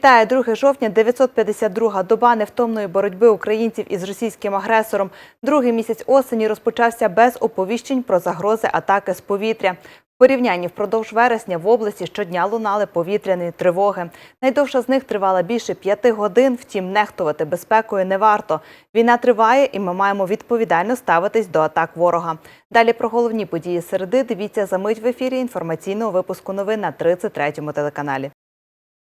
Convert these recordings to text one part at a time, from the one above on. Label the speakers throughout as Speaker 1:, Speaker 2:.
Speaker 1: Вітаю 2 жовтня, 952-га доба невтомної боротьби українців із російським агресором. Другий місяць осені розпочався без оповіщень про загрози атаки з повітря. В порівнянні впродовж вересня в області щодня лунали повітряні тривоги. Найдовша з них тривала більше п'яти годин. Втім, нехтувати безпекою не варто. Війна триває, і ми маємо відповідально ставитись до атак ворога. Далі про головні події середи дивіться за мить в ефірі інформаційного випуску новин на 33-му телеканалі.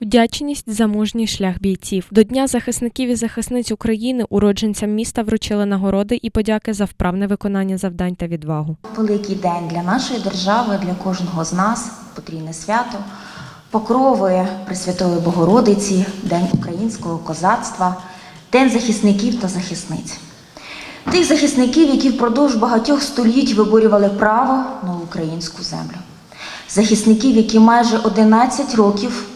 Speaker 2: Вдячність за мужній шлях бійців. До Дня захисників і захисниць України уродженцям міста вручили нагороди і подяки за вправне виконання завдань та відвагу.
Speaker 3: Великий день для нашої держави, для кожного з нас, потрійне свято, покрови Пресвятої Богородиці, День українського козацтва, День захисників та захисниць. Тих захисників, які впродовж багатьох століть виборювали право на українську землю. Захисників, які майже 11 років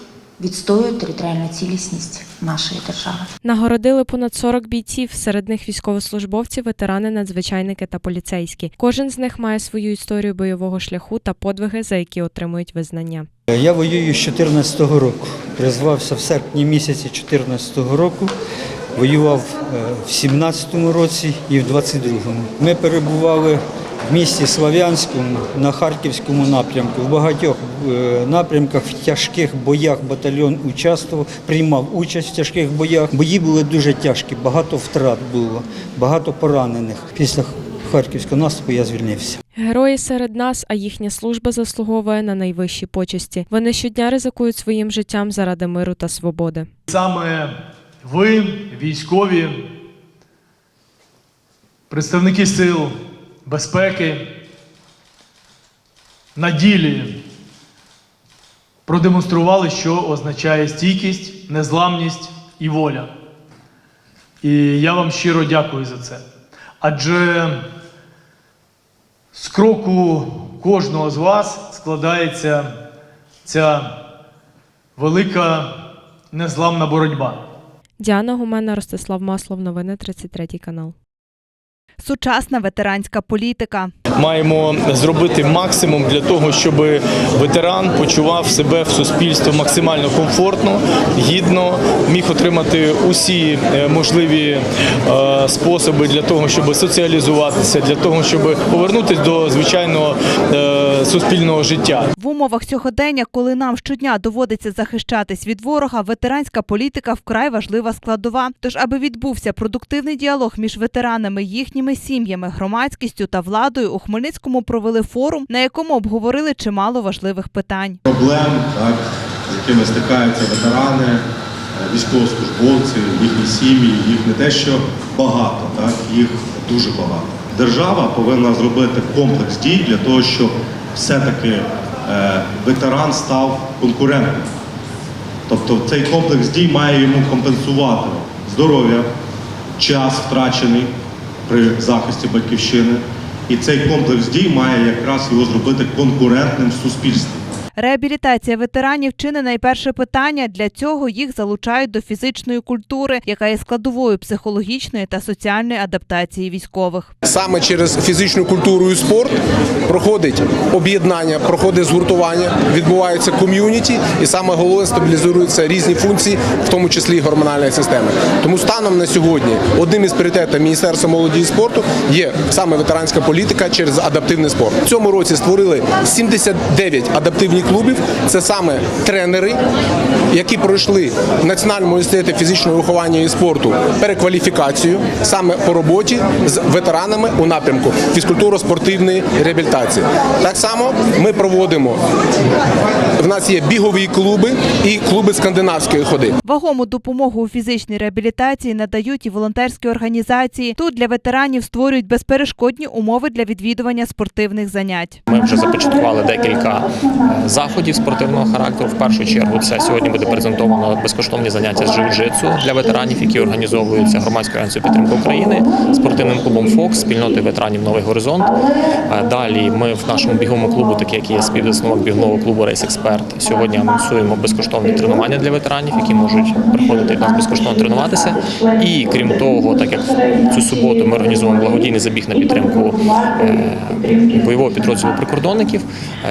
Speaker 3: відстоюють територіальну цілісність нашої держави.
Speaker 2: Нагородили понад 40 бійців, серед них військовослужбовці, ветерани, надзвичайники та поліцейські. Кожен з них має свою історію бойового шляху та подвиги, за які отримують визнання.
Speaker 4: Я воюю з 2014 року. Призвався в серпні місяці 2014 року. Воював е, в 17-му році і в 22-му. Ми перебували в місті Слав'янському на Харківському напрямку. В багатьох напрямках в тяжких боях батальйон участвував, приймав участь в тяжких боях. Бої були дуже тяжкі, багато втрат було, багато поранених. Після харківського наступу я звільнився.
Speaker 2: Герої серед нас, а їхня служба заслуговує на найвищі почесті. Вони щодня ризикують своїм життям заради миру та свободи.
Speaker 5: Саме ви, військові, представники сил безпеки, на ділі продемонстрували, що означає стійкість, незламність і воля. І я вам щиро дякую за це. Адже з кроку кожного з вас складається ця велика незламна боротьба.
Speaker 2: Діана Гумена, Ростислав Маслов, новини 33 канал.
Speaker 1: Сучасна ветеранська політика.
Speaker 6: Маємо зробити максимум для того, щоб ветеран почував себе в суспільстві максимально комфортно, гідно, міг отримати усі е, можливі е, способи для того, щоб соціалізуватися, для того, щоб повернутися до звичайного е, суспільного життя.
Speaker 1: В умовах сьогодення, коли нам щодня доводиться захищатись від ворога, ветеранська політика вкрай важлива складова. Тож, аби відбувся продуктивний діалог між ветеранами, їхніми сім'ями, громадськістю та владою, у Хмельницькому провели форум, на якому обговорили чимало важливих питань.
Speaker 7: проблем, так, з якими стикаються ветерани, е, військовослужбовці, їхні сім'ї, їх не те, що багато, так, їх дуже багато. Держава повинна зробити комплекс дій для того, щоб все-таки е, ветеран став конкурентним. Тобто цей комплекс дій має йому компенсувати здоров'я, час втрачений при захисті батьківщини. І цей комплекс дій має якраз його зробити конкурентним в суспільстві.
Speaker 1: Реабілітація ветеранів чи не найперше питання. Для цього їх залучають до фізичної культури, яка є складовою психологічної та соціальної адаптації військових.
Speaker 8: Саме через фізичну культуру і спорт проходить об'єднання, проходить згуртування, відбувається ком'юніті, і саме головне стабілізуються різні функції, в тому числі і гормональної системи. Тому станом на сьогодні одним із пріоритетів Міністерства молоді і спорту є саме ветеранська політика через адаптивний спорт. В цьому році створили 79 адаптивних клубів. Це саме тренери, які пройшли в Національному університеті фізичного виховання і спорту перекваліфікацію саме по роботі з ветеранами у напрямку фізкультуро-спортивної реабілітації. Так само ми проводимо. В нас є бігові клуби і клуби скандинавської ходи.
Speaker 1: Вагому допомогу у фізичній реабілітації надають і волонтерські організації. Тут для ветеранів створюють безперешкодні умови для відвідування спортивних занять.
Speaker 9: Ми вже започаткували декілька е, заходів спортивного характеру. В першу чергу це сьогодні буде презентовано безкоштовні заняття з джиу-джитсу для ветеранів, які організовуються громадською організацією підтримки України, спортивним клубом Фокс, спільнотою ветеранів Новий Горизонт. Е, Далі ми в нашому біговому клубу, такий як є співзасновник бігового клубу Рейс Експерт. Сьогодні анонсуємо безкоштовні тренування для ветеранів, які можуть приходити до нас безкоштовно тренуватися. І крім того, так як цю суботу ми організуємо благодійний забіг на підтримку е, бойового підрозділу прикордонників.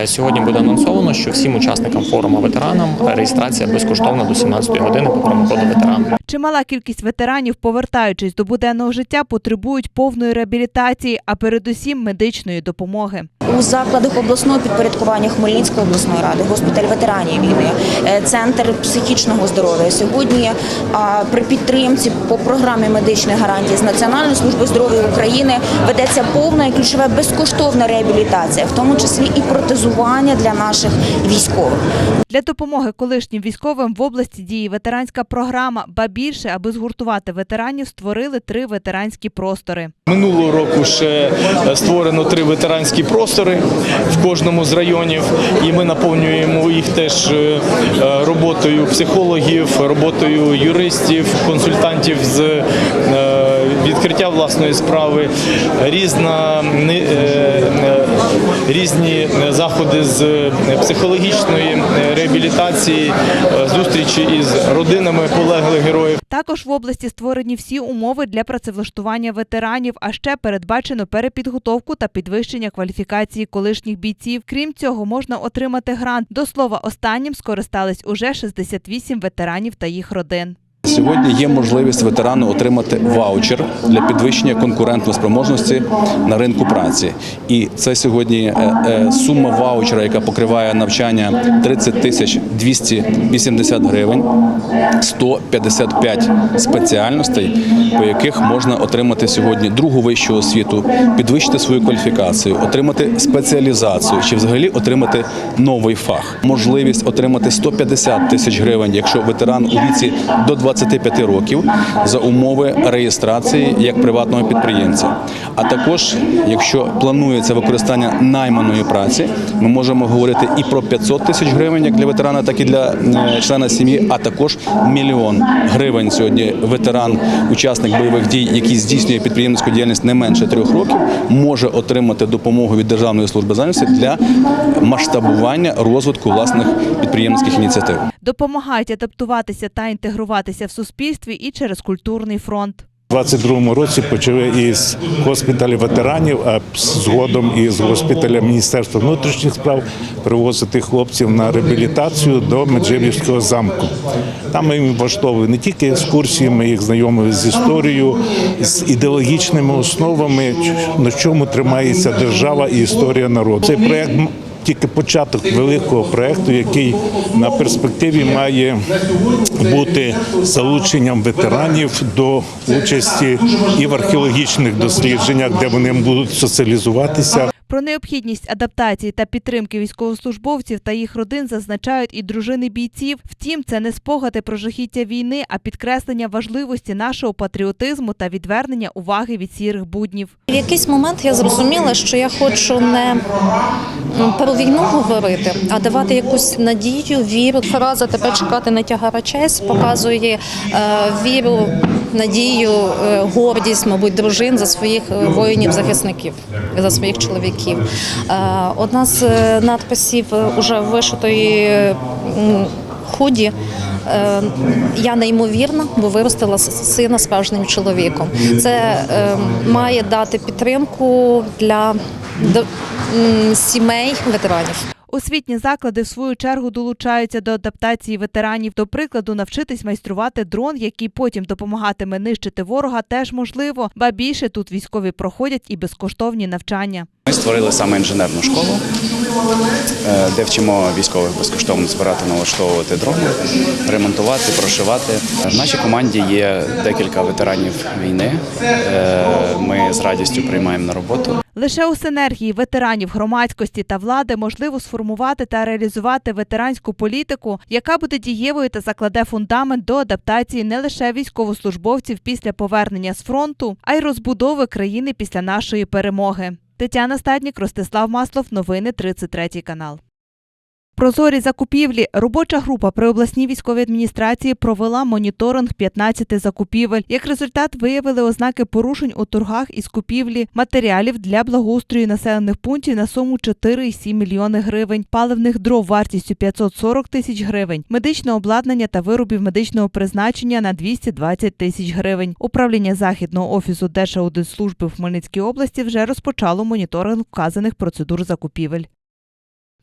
Speaker 9: е, Сьогодні буде анонсовано, що всім учасникам форуму ветеранам реєстрація безкоштовна до 17 години по промокоду ветеран.
Speaker 1: Чимала кількість ветеранів, повертаючись до буденного життя, потребують повної реабілітації, а передусім медичної допомоги.
Speaker 3: У закладах обласного підпорядкування Хмельницької обласної ради, госпіталь ветеранів війни, е, центр психічного здоров'я. Сьогодні при підтримці по програмі медичних гарантій з Національної служби здоров'я України ведеться повна і ключова безкоштовна реабілітація, в тому числі і протезування для наших військових.
Speaker 1: Для допомоги колишнім військовим в області діє ветеранська програма. Ба більше, аби згуртувати ветеранів, створили три ветеранські простори.
Speaker 6: Минулого року ще е, створено три ветеранські простори в кожному з районів, і ми наповнюємо їх теж е, е, роботою психологів, роботою юристів, консультантів з е, відкриття власної справи, різна різні заходи з психологічної е, реабілітації, е, зустрічі із родинами полеглих героїв.
Speaker 1: Також в області створені всі умови для працевлаштування ветеранів, а ще передбачено перепідготовку та підвищення кваліфікації колишніх бійців. Крім цього, можна отримати грант. До слова, останнім скористались уже 68 ветеранів та їх родин.
Speaker 10: Сьогодні є можливість ветерану отримати ваучер для підвищення конкурентної спроможності на ринку праці. І це сьогодні е, е, сума ваучера, яка покриває навчання 30 тисяч 280 гривень, 155 спеціальностей, по яких можна отримати сьогодні другу вищу освіту, підвищити свою кваліфікацію, отримати спеціалізацію чи взагалі отримати новий фах. Можливість отримати 150 тисяч гривень, якщо ветеран у віці до 25 років за умови реєстрації як приватного підприємця. А також, якщо планується використання найманої праці, ми можемо говорити і про 500 тисяч гривень як для ветерана, так і для е, члена сім'ї, а також мільйон гривень сьогодні ветеран, учасник бойових дій, який здійснює підприємницьку діяльність не менше трьох років, може отримати допомогу від Державної служби зайнятості для масштабування розвитку власних підприємницьких ініціатив.
Speaker 1: Допомагають адаптуватися та інтегруватися в суспільстві і через культурний фронт.
Speaker 11: У 22-му році почали із госпіталю ветеранів, а згодом із госпіталя Міністерства внутрішніх справ привозити хлопців на реабілітацію до Меджибівського замку. Там ми їм влаштовували не тільки екскурсії, ми їх знайомили з історією, з ідеологічними основами, на чому тримається держава і історія народу. Цей проект тільки початок великого проекту, який на перспективі має бути залученням ветеранів до участі і в археологічних дослідженнях, де вони будуть соціалізуватися.
Speaker 1: Про необхідність адаптації та підтримки військовослужбовців та їх родин зазначають і дружини бійців. Втім, це не спогади про жахіття війни, а підкреслення важливості нашого патріотизму та відвернення уваги від сірих буднів.
Speaker 12: В якийсь момент я зрозуміла, що я хочу не про війну говорити, а давати якусь надію, віру. Фраза тебе чекати не тягара честь показує е, віру, надію, е, гордість, мабуть, дружин за своїх е, воїнів-захисників, за своїх чоловіків. Е, одна з е, надписів е, уже вишитої худі. Я неймовірна, бо виростила сина справжнім чоловіком. Це має дати підтримку для сімей ветеранів.
Speaker 1: Освітні заклади в свою чергу долучаються до адаптації ветеранів. До прикладу, навчитись майструвати дрон, який потім допомагатиме нищити ворога, теж можливо. Ба більше тут військові проходять і безкоштовні навчання.
Speaker 13: Ми створили саме інженерну школу, е, де вчимо військових безкоштовно збирати, налаштовувати дрони, ремонтувати, прошивати. В нашій команді є декілька ветеранів війни. Е, Ми з радістю приймаємо на роботу.
Speaker 1: Лише у синергії ветеранів громадськості та влади можливо сформувати та реалізувати ветеранську політику, яка буде дієвою та закладе фундамент до адаптації не лише військовослужбовців після повернення з фронту, а й розбудови країни після нашої перемоги. Тетяна Стаднік, Ростислав Маслов. Новини 33 канал. Прозорі закупівлі. Робоча група при обласній військовій адміністрації провела моніторинг 15 закупівель. Як результат, виявили ознаки порушень у торгах із купівлі матеріалів для благоустрою населених пунктів на суму 4,7 мільйони гривень, паливних дров вартістю 540 тисяч гривень, медичного обладнання та виробів медичного призначення на 220 тисяч гривень. Управління західного офісу Держаудитслужби в Хмельницькій області вже розпочало моніторинг вказаних процедур закупівель.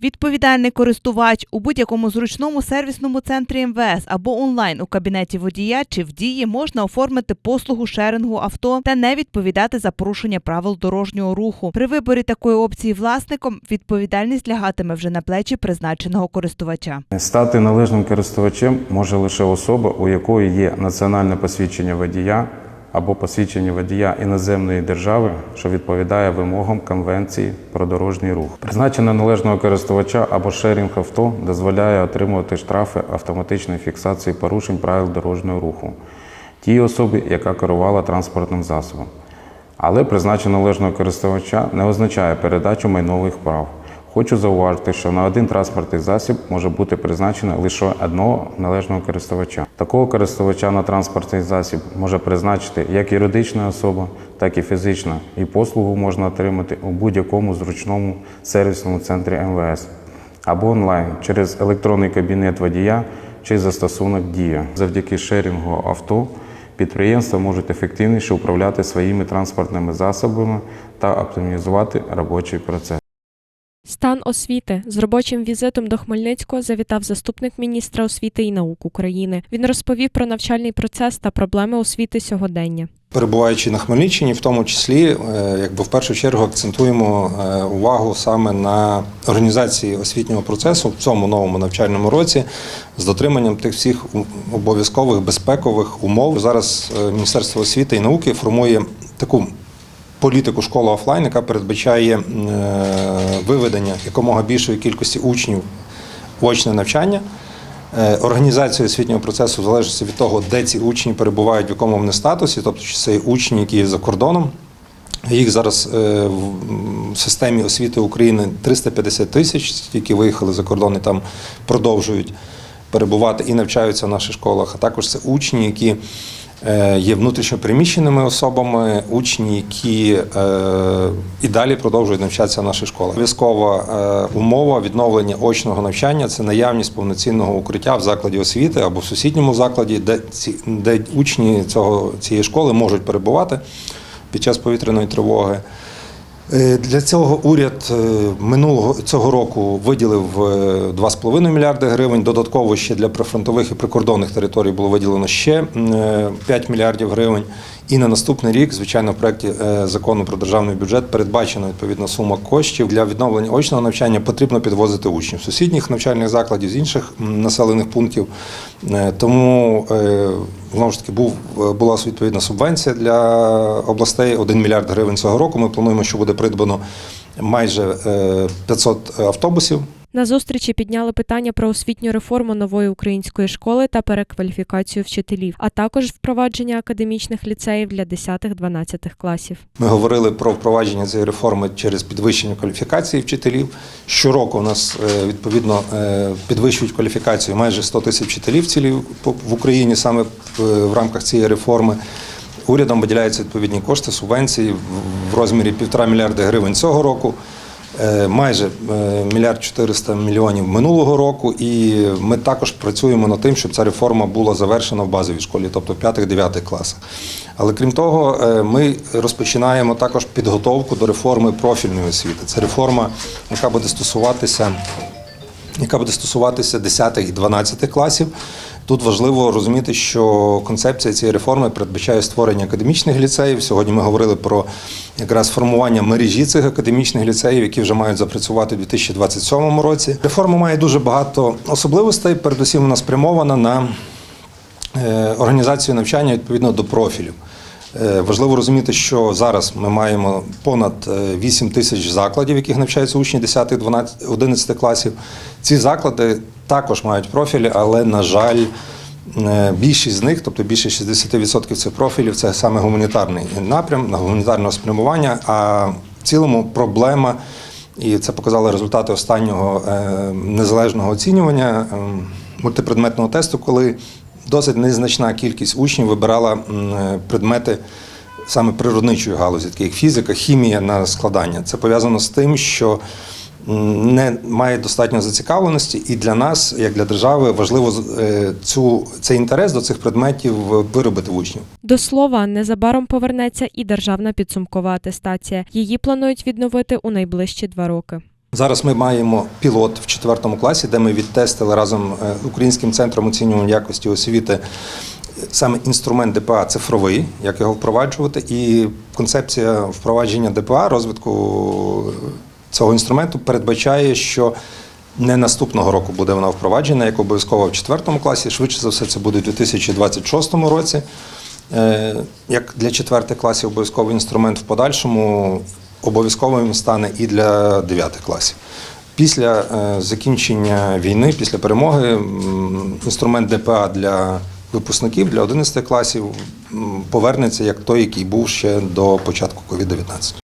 Speaker 1: Відповідальний користувач у будь-якому зручному сервісному центрі МВС або онлайн у кабінеті водія чи в дії можна оформити послугу шерингу авто та не відповідати за порушення правил дорожнього руху. При виборі такої опції власником відповідальність лягатиме вже на плечі призначеного користувача.
Speaker 14: Стати належним користувачем може лише особа, у якої є національне посвідчення водія або посвідчення водія іноземної держави, що відповідає вимогам Конвенції про дорожній рух. Призначення належного користувача або шерінг авто дозволяє отримувати штрафи автоматичної фіксації порушень правил дорожнього руху тій особі, яка керувала транспортним засобом. Але призначення належного користувача не означає передачу майнових прав. Хочу зауважити, що на один транспортний засіб може бути призначено лише одного належного користувача. Такого користувача на транспортний засіб може призначити як юридична особа, так і фізична, і послугу можна отримати у будь-якому зручному сервісному центрі МВС або онлайн через електронний кабінет водія чи застосунок Дія. Завдяки шерінгу авто підприємства можуть ефективніше управляти своїми транспортними засобами та оптимізувати робочий процес.
Speaker 2: Стан освіти з робочим візитом до Хмельницького завітав заступник міністра освіти і наук України. Він розповів про навчальний процес та проблеми освіти сьогодення.
Speaker 15: Перебуваючи на Хмельниччині, в тому числі, е, якби в першу чергу акцентуємо е, увагу саме на організації освітнього процесу в цьому новому навчальному році з дотриманням тих всіх обов'язкових безпекових умов. Зараз е, Міністерство освіти і науки формує таку політику школи офлайн, яка передбачає е, виведення якомога більшої кількості учнів в очне навчання. Е, Організацію освітнього процесу в залежності від того, де ці учні перебувають, в якому вони статусі, тобто чи це учні, які є за кордоном. Їх зараз е, в системі освіти України 350 тисяч, які виїхали за кордон і там продовжують перебувати і навчаються в наших школах. А також це учні, які є внутрішньопереміщеними особами, учні, які е, і далі продовжують навчатися в наших школах. Обов'язкова е, умова відновлення очного навчання це наявність повноцінного укриття в закладі освіти або в сусідньому закладі, де ці де учні цього цієї школи можуть перебувати під час повітряної тривоги. Е, Для цього уряд е, минулого цього року виділив е, 2,5 мільярди гривень. Додатково ще для прифронтових і прикордонних територій було виділено ще е, 5 мільярдів гривень. І на наступний рік, звичайно, в проєкті е, закону про державний бюджет передбачена відповідна сума коштів для відновлення очного навчання. Потрібно підвозити учнів сусідніх навчальних закладів з інших населених пунктів. Е, Тому е, знову ж таки був е, була відповідна субвенція для областей 1 мільярд гривень цього року. Ми плануємо, що буде придбано майже е, 500 автобусів.
Speaker 2: На зустрічі підняли питання про освітню реформу нової української школи та перекваліфікацію вчителів, а також впровадження академічних ліцеїв для 10-12 класів.
Speaker 15: Ми говорили про впровадження цієї реформи через підвищення кваліфікації вчителів. Щороку у нас е, відповідно е, підвищують кваліфікацію майже 100 тисяч вчителів цілі по- в Україні саме е, в рамках цієї реформи. Урядом виділяються відповідні кошти, субвенції в- розмірі півтора мільярди гривень цього року. Е, Майже е, мільярд 400 мільйонів минулого року, і ми також працюємо над тим, щоб ця реформа була завершена в базовій школі, тобто в 5-9 класах. Але крім того, е, ми розпочинаємо також підготовку до реформи профільної освіти. Це реформа, яка буде стосуватися яка буде стосуватися 10 і 12 класів. Тут важливо розуміти, що концепція цієї реформи передбачає створення академічних ліцеїв. Сьогодні ми говорили про якраз формування мережі цих академічних ліцеїв, які вже мають запрацювати у 2027 році. Реформа має дуже багато особливостей. Передусім, вона спрямована на е, організацію навчання відповідно до профілів. Е, Важливо розуміти, що зараз ми маємо понад е, 8 тисяч закладів, в яких навчаються учні 10, 12, 11 класів. Ці заклади також мають профілі, але, на жаль, е, більшість з них, тобто більше 60% цих профілів, це саме гуманітарний напрям, на гуманітарного спрямування. А в цілому проблема, і це показали результати останнього е, незалежного оцінювання е, мультипредметного тесту, коли досить незначна кількість учнів вибирала предмети саме природничої галузі, такі як фізика, хімія на складання. Це пов'язано з тим, що не має достатньо зацікавленості, і для нас, як для держави, важливо е, цю, цей інтерес до цих предметів е, виробити в учнів.
Speaker 2: До слова, незабаром повернеться і державна підсумкова атестація. Її планують відновити у найближчі два роки.
Speaker 15: Зараз ми маємо пілот в четвертому класі, де ми відтестили разом е, з Українським центром оцінювання якості освіти саме інструмент ДПА цифровий, як його впроваджувати, і концепція впровадження ДПА, розвитку цього інструменту передбачає, що не наступного року буде вона впроваджена, як обов'язково в четвертому класі. Швидше за все, це буде у 2026 році. Е, Як для четвертих класів обов'язковий інструмент в подальшому обов'язковим стане і для дев'ятих класів. Після е, закінчення війни, після перемоги, інструмент ДПА для випускників для 11 класів повернеться як той, який був ще до початку COVID-19.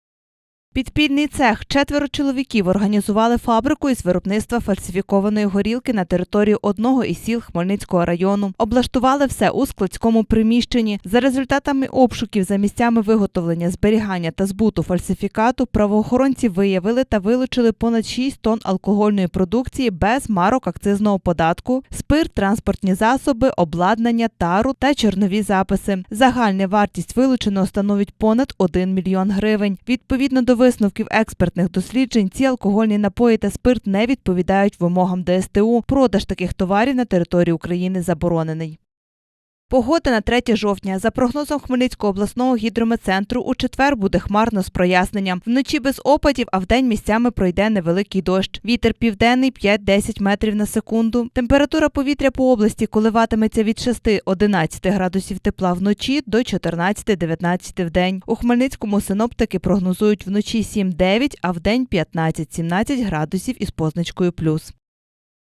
Speaker 1: Підпільний цех четверо чоловіків організували фабрику із виробництва фальсифікованої горілки на території одного із сіл Хмельницького району. Облаштували все у складському приміщенні. За результатами обшуків за місцями виготовлення, зберігання та збуту фальсифікату правоохоронці виявили та вилучили понад 6 тонн алкогольної продукції без марок акцизного податку, спирт, транспортні засоби, обладнання, тару та чорнові записи. Загальна вартість вилученого становить понад 1 мільйон гривень. Відповідно до висновків експертних досліджень, ці алкогольні напої та спирт не відповідають вимогам ДСТУ. Продаж таких товарів на території України заборонений. Погода на 3 жовтня. За прогнозом Хмельницького обласного гідрометцентру, у четвер буде хмарно з проясненням. Вночі без опадів, а вдень місцями пройде невеликий дощ. Вітер південний 5-10 метрів на секунду. Температура повітря по області коливатиметься від 6-11 градусів тепла вночі до 14-19 вдень. У Хмельницькому синоптики прогнозують вночі 7-9, а вдень 15-17 градусів із позначкою плюс.